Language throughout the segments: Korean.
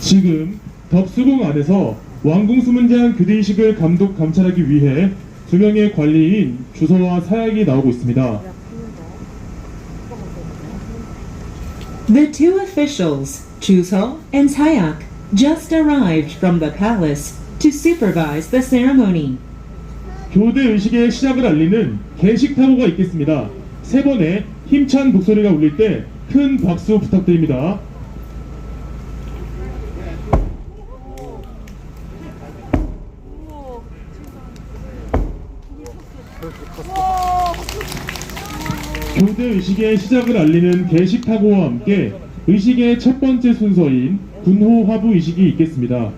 지금 덕수궁 안에서 왕궁 수문장 교대의식을 감독 감찰하기 위해 두 명의 관리인 주서와 사약이 나오고 있습니다. The two officials, Chuso and Sayak, just arrived from the palace to supervise the ceremony. 교대 의식의 시작을 알리는 개식 타고가 있겠습니다. 세 번의 힘찬 목소리가 울릴 때 큰 박수 부탁드립니다. 교대 의식의 시작을 알리는 개식 타고와 함께 의식의 첫 번째 순서인 군호 화부 의식이 있겠습니다.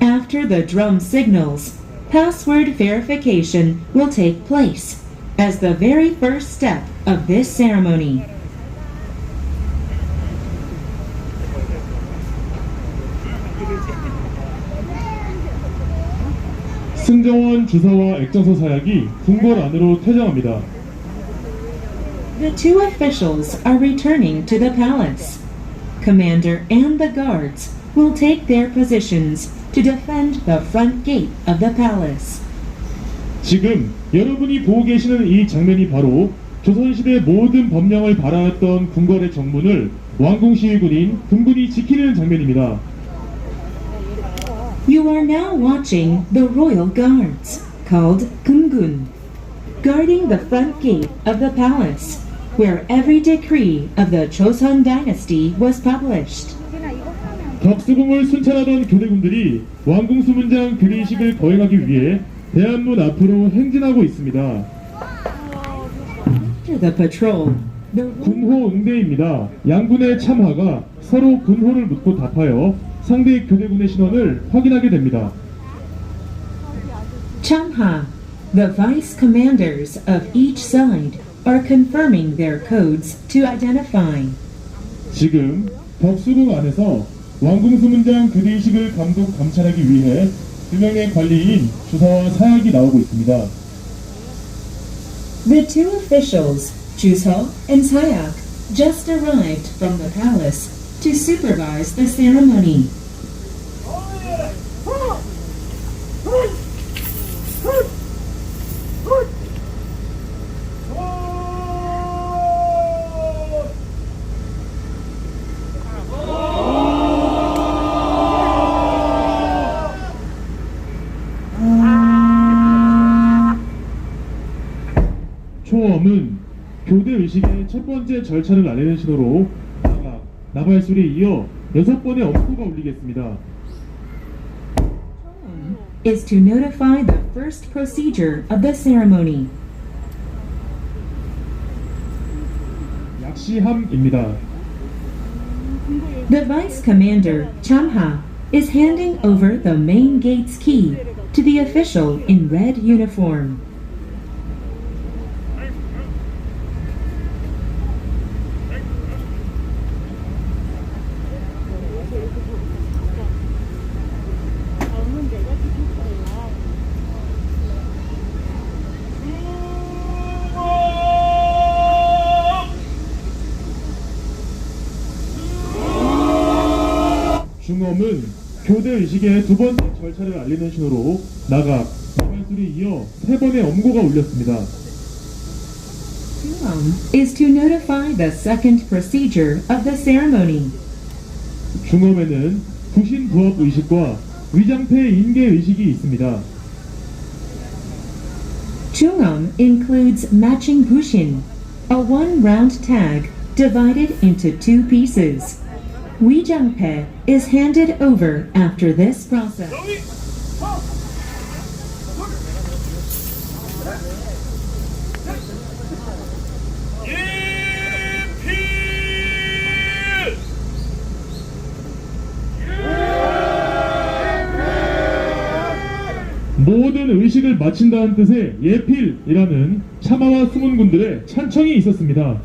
After the drum signals, password verification will take place as the very first step of this ceremony. 승정원 주서와 액정서 사약이 궁궐 안으로 퇴장합니다. The two officials are returning to the palace. Commander and the guards will take their positions to defend the front gate of the palace. 지금 여러분이 보고 계시는 이 장면이 바로 조선시대 모든 법령을 발하였던 궁궐의 정문을 왕궁시위군인 군군이 지키는 장면입니다. You are now watching the royal guards, called Gungun, guarding the front gate of the palace, where every decree of the Joseon dynasty was published. 덕수궁을 순찰하던 교대군들이 왕궁 수문장 교리의식을 거행하기 위해 대한문 앞으로 행진하고 있습니다. After the patrol, the 군호 응대입니다. 양군의 참하가 서로 군호를 묻고 답하여 상대 교대군의 신원을 확인하게 됩니다. Changha, the vice commanders of each side, are confirming their codes to identify. 지금 덕수궁 안에서 왕궁 수문장 교대의식을 감독 감찰하기 위해 두 명의 관리인 주사와 사약이 나오고 있습니다. The two officials, Chuso and Sayak, just arrived from the palace to supervise the ceremony. 초음은 교대 의식의 첫 번째 절차를 알리는 신호로 나가 나발 소리에 이어 여섯 번의 엄포가 울리겠습니다. Is to notify the first procedure of the ceremony. 약시함입니다. The vice commander, Chamha, is handing over the main gate's key to the official in red uniform. 중엄은 교대 의식의 두 번째 절차를 알리는 신호로 나가 나발소리에 이어 세 번의 엄고가 울렸습니다. Is to notify the second procedure of the ceremony. 중엄에는 부신 부합 의식과 위장패 인계 의식이 있습니다. Chungam includes matching bushin, a one round tag divided into two pieces. Wijangpe is handed over after this process. 모든 의식을 마친다는 뜻의 예필이라는 참아와 수문군들의 찬청이 있었습니다.